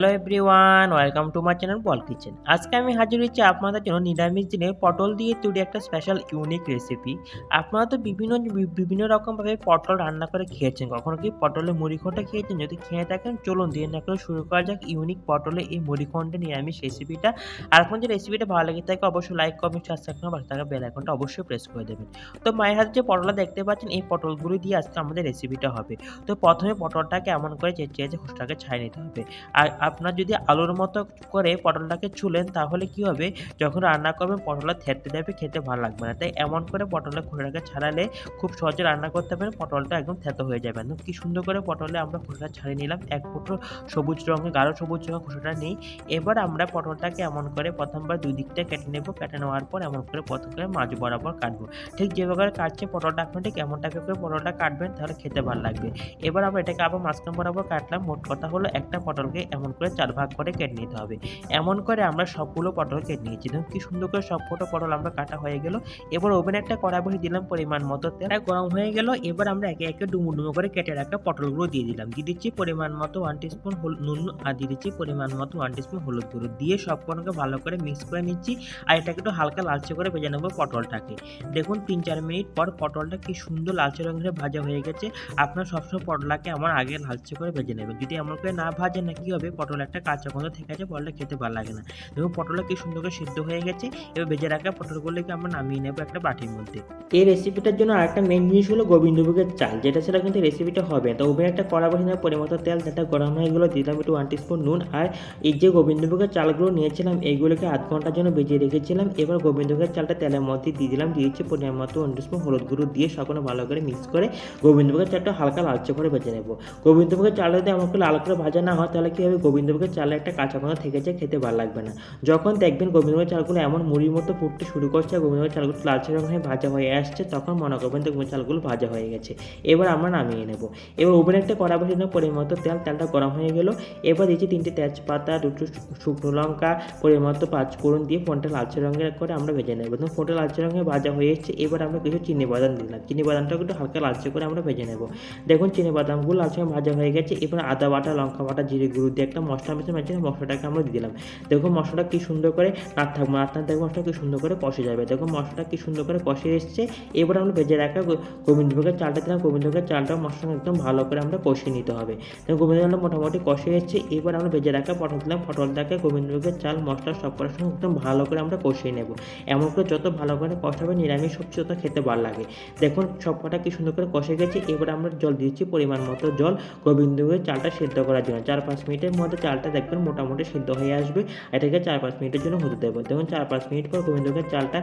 Hello everyone welcome to my channel ball kitchen আজকে আমি হাজির হয়েছি আপনাদের জন্য নিরামিষ দিনে পটল দিয়ে তৈরি একটা স্পেশাল ইউনিক রেসিপি আপনারা তো বিভিন্ন বিভিন্ন রকমভাবে পটল রান্না করে খেয়েছেন। কখনো কি পটলের মুড়িঘণ্টা খেয়েছেন? যদি খেয়ে থাকেন, চলুন দিয়ে না করে শুরু করা যাক ইউনিক পটলে এই মুড়িঘণ্টা নিরামিষ রেসিপিটা আর আপনার যে রেসিপিটা ভালো লেগে থাকে, অবশ্যই লাইক কমেন্ট সাবস্ক্রাইব করে পাশে থাকা বেল আইকনটা অবশ্যই প্রেস করে দেবেন। তো মায়ের হাতে যে পটলটা দেখতে পাচ্ছেন, এই পটলগুলো দিয়ে আজকে আমাদের রেসিপিটা হবে। তো প্রথমে পটলটাকে এমন করে চেঁচিয়ে খোসটাকে ছাড়িয়ে নিতে হবে। আর আপনার যদি আলুর মতো করে পটলটাকে ছুলেন, তাহলে কি হবে? যখন রান্না করবেন পটলটা থেততে যাবে খেতে ভালো লাগবে না। তাই এমন করে পটলের খোসাটাকে ছাড়ালে খুব সহজে রান্না করতে পারেন, পটলটা একদম থেতো হয়ে যাবে। একদম কি সুন্দর করে পটলে আমরা খোসাটা ছাড়িয়ে নিলাম। এক ফুটো সবুজ রঙের, গাঢ় সবুজ রঙের খোসাটা নেই। এবার আমরা পটলটাকে এমন করে প্রথমবার দুই দিকটা কেটে নেব। কেটে নেওয়ার পর এমন করে প্রথম করে মাঝ বরাবর কাটবো। ঠিক যেভাবে কাটছে পটলটা আপনি ঠিক এমন টাইপের করে পটলটা কাটবেন, তাহলে খেতে ভালো লাগবে। এবার আমরা এটাকে আবার মাঝখান বরাবর কাটলাম। মোট কথা হলো একটা পটলকে এমন করে চার ভাগ করে কেটে নিতে হবে। এমন করে আমরা সবগুলো পটল কেটে নিয়েছি। দেখুন কি সুন্দর করে সবকটা পটল আমরা কাটা হয়ে গেল। এবার ওভেনে একটা কড়া বসে দিলাম পরিমাণ মতো তেল। গরম হয়ে গেল। এবার আমরা একে একে ডুমো ডুমো করে কেটে রাখা পটলগুলো দিয়ে দিলাম। দিয়ে দিচ্ছি পরিমাণ মতো ওয়ান টিস্পুন নুন আর দিয়ে দিচ্ছি পরিমাণ মতো ওয়ান টিস্পুন হলুদ গুঁড়ো। দিয়ে সবকটাকে ভালো করে মিক্স করে নিচ্ছি আর এটাকে একটু হালকা লালচে করে ভেজে নেব পটলটাকে। দেখুন তিন চার মিনিট পর পটলটা কি সুন্দর লালচে রঙের ভাজা হয়ে গেছে। আপনার সবসময় পটলাকে আমার আগে লালচে করে ভেজে নেবেন। যদি এমন করে না ভাজেন না কি হবে? পটল একটা কাঁচা গন্ধ থেকে আছে পটলটা খেতে ভালো লাগে না। দেখুন পটলটা কি সুন্দর করে সিদ্ধ হয়ে গেছে, এবার ভেজে রাখা পটলগুলোকে আমরা নামিয়ে নেব একটা বাটির মধ্যে। এই রেসিপিটার জন্য আরেকটা মেন জিনিস হলো গোবিন্দভোগের চাল, যেটা ছাড়া কিন্তু রেসিপিটা হবে তো ওভেনে একটা কড়া বসে নেওয়ার পরিমতো তেল, যেটা গরম হয়ে গেলো দিলাম একটু ওয়ান টিস্পুন নুন, আর এই যে গোবিন্দভোগের চালগুলো নিয়েছিলাম, এইগুলোকে আধ ঘণ্টার জন্য বেজে রেখেছিলাম। এবার গোবিন্দভোগের চালটা তেলের মধ্যে দিয়ে দিলাম দিয়েছি পরিমাণ মতো ওয়ান টিস্পুন হলুদ গুঁড়ো দিয়ে সকলে ভালো করে মিক্স করে গোবিন্দভোগের চালটা হালকা লালচে করে ভেজে নেব। গোবিন্দভোগের চালটা যদি আমাকে লাল করে ভাজা না হয়, তাহলে কি হবে? গোবিন্দভোগের চালে একটা কাঁচা গন্ধ থেকে যায়, খেতে ভালো লাগবে না। যখন দেখবেন গোবিন্দভোগের চালগুলো এমন মুড়ির মতো ফুটতে শুরু করছে আর গোবিন্দভোগের চালগুলো লালচে রঙ হয়ে ভাজা হয়ে আসছে, তখন মনে করবেন দেখবেন চালগুলো ভাজা হয়ে গেছে। এবার আমরা নামিয়ে নেব। এবার ওভেনে একটা কড়া বসে পরিমাণ তেল, তেলটা গরম হয়ে গেল। এবার দিচ্ছি তিনটে তেজপাতা, দুটো শুকনো লঙ্কা, পরিমাণ পাঁচফোড়ন দিয়ে ফোনটা লালচে রঙের করে আমরা ভেজে নেব। এবং ফোনটা লালচে রঙে ভাজা হয়ে এসেছে। এবার আমরা কিছু চিনি বাদাম দিলাম। চিনি বাদামটাকে একটু হালকা লালচে করে আমরা ভেজে নেব। দেখুন চিনি বাদামগুলো লালচে ভাজা হয়ে গেছে। এবার আদা বাটা, লঙ্কা বাটা, জিরে গুঁড়ো দিয়ে একটা মশলা মেশে মেশে মশলাটাকে আমরা দিয়ে দিলাম। দেখুন মশলাটা কি সুন্দর করে নাড় থাকব নাড় থাকতে থাকবে মশলা কি সুন্দর করে কষে যাবে। দেখুন মশলাটা কি সুন্দর করে কষে এসছে। এবার আমরা ভেজে রাখা গোবিন্দভোগের চালটা দিলাম। গোবিন্দভোগের চালটা মশলা একদম ভালো করে আমরা কষিয়ে নিতে হবে। তো গোবিন্দভোগটা মোটামুটি কষে এসছে। এবার আমরা ভেজে রাখা পটল দিলাম। পটলটাকে গোবিন্দভোগের চাল মশলা সব করার সঙ্গে একদম ভালো করে আমরা কষিয়ে নেব। এমন করে যত ভালো করে কষাবে, নিরামিষ সবজি তত খেতে ভালো লাগে। দেখুন সব কটা কি সুন্দর করে কষে গেছে। এবার আমরা জল দিচ্ছি পরিমাণ মতো জল গোবিন্দভোগের চালটা সেদ্ধ করার জন্য। চার পাঁচ মিনিটের মধ্যে চালটা দেখবেন মোটামুটি সিদ্ধ হয়ে আসবে। এটাকে চার পাঁচ মিনিটের জন্য হতে দেবেন দেখুন, চার পাঁচ মিনিট পর গোবিন্দভোগের চালটা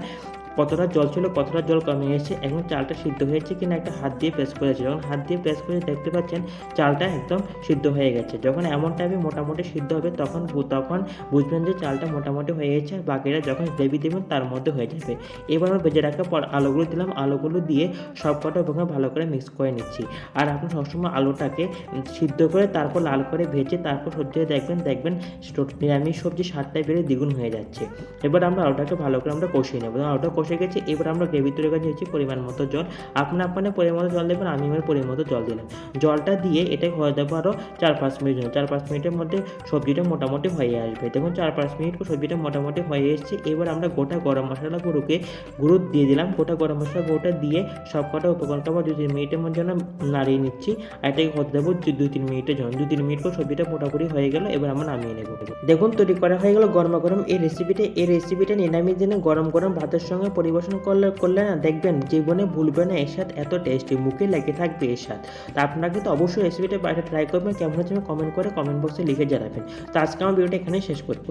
কতটা জল ছিল, কতটা জল কমে এসেছে এখন চালটা সিদ্ধ হয়েছে কিনা একটা হাত দিয়ে প্রেস করেছে। যখন হাত দিয়ে প্রেস করে দেখতে পাচ্ছেন, চালটা একদম সিদ্ধ হয়ে গেছে। যখন এমন টাইপে মোটামুটি সিদ্ধ হবে, তখন তখন বুঝবেন যে চালটা মোটামুটি হয়ে গেছে বাকিটা যখন গ্রেভি দেবেন তার মধ্যে হয়ে যাবে। এবার আমরা ভেজে রাখার পর আলুগুলো দিলাম। আলুগুলো দিয়ে সব কটা ভালো করে মিক্স করে নিচ্ছি। আর আপনি সবসময় আলুটাকে সিদ্ধ করে তারপর লাল করে ভেজে তারপর সবজি দেখবেন দেখবেন নিরামিষ সবজি স্বাদটা বেড়ে দ্বিগুণ হয়ে যাচ্ছে। এবার আমরা আলুটাকে ভালো করে আমরা কষিয়ে নেব। আলুটা কষে গেছে, এবার আমরা গ্রেভি তৈরি করে দিয়েছি পরিমাণ মতো জল। আপনি আপনার পরিমাণ মতো জল দেবেন, আমি আমার পরিমাণ মতো জল দিলাম জলটা দিয়ে এটাকে হয়ে দেবো আরও চার পাঁচ মিনিট জন্য। চার পাঁচ মিনিটের মধ্যে সবজিটা মোটামুটি হয়ে আসবে। দেখুন, চার পাঁচ মিনিট সবজিটা মোটামুটি হয়ে এসেছে। এবার আমরা গোটা গরম মশলা গুঁড়োকে, গুঁড়ো দিয়ে দিলাম। গোটা গরম মশলা গুঁড়োটা দিয়ে সব কটা উপকরণটা আবার দু তিন মিনিটের মধ্যে নাড়িয়ে নিচ্ছি। আর এটাকে হতে দেবো দু- তিন মিনিটের জন্য। দু তিন মিনিট পর সবজিটা মোটামুটি হয়ে গেল, এবার আমরা নামিয়ে নেব। দেখুন, তৈরি করা হয়ে গেল গরমা গরম। এই রেসিপিটা এই রেসিপিটা নিরামিষ দিনে গরম গরম ভাতের সঙ্গে পরিবেশন করলে করলে না দেখবেন জীবনে ভুলবে না, এর স্বাদ এত টেস্টি মুখে লেগে থাকবে এর স্বাদ তা আপনারা কিন্তু অবশ্যই রেসিপিটা বাইরে ট্রাই করবেন, কেমন হচ্ছে কমেন্ট করে কমেন্ট বক্সে লিখে জানাবেন। তো আজকে আমার ভিডিওটা এখানেই শেষ করব